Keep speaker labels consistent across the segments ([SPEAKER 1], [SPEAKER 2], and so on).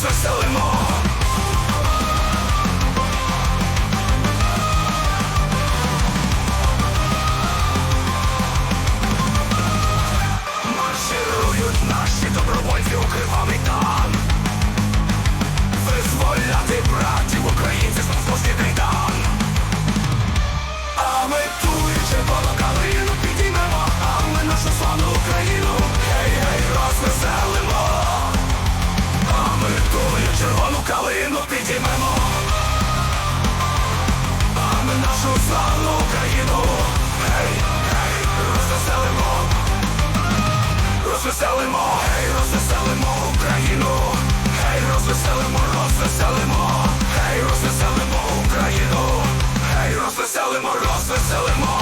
[SPEAKER 1] Sister in law. коли мороз веселимо.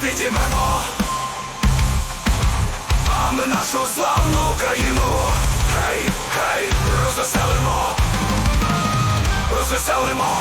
[SPEAKER 1] підіймемо, а ми нашу славну Україну. Хей, хей, розвеселимо, розвеселимо.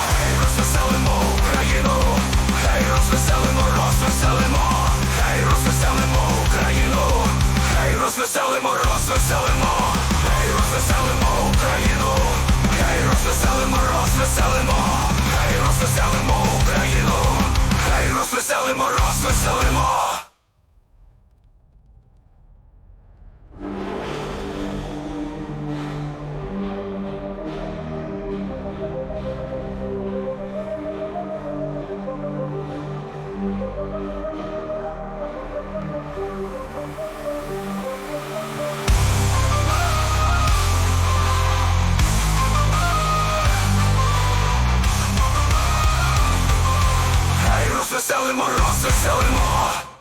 [SPEAKER 1] Залимо!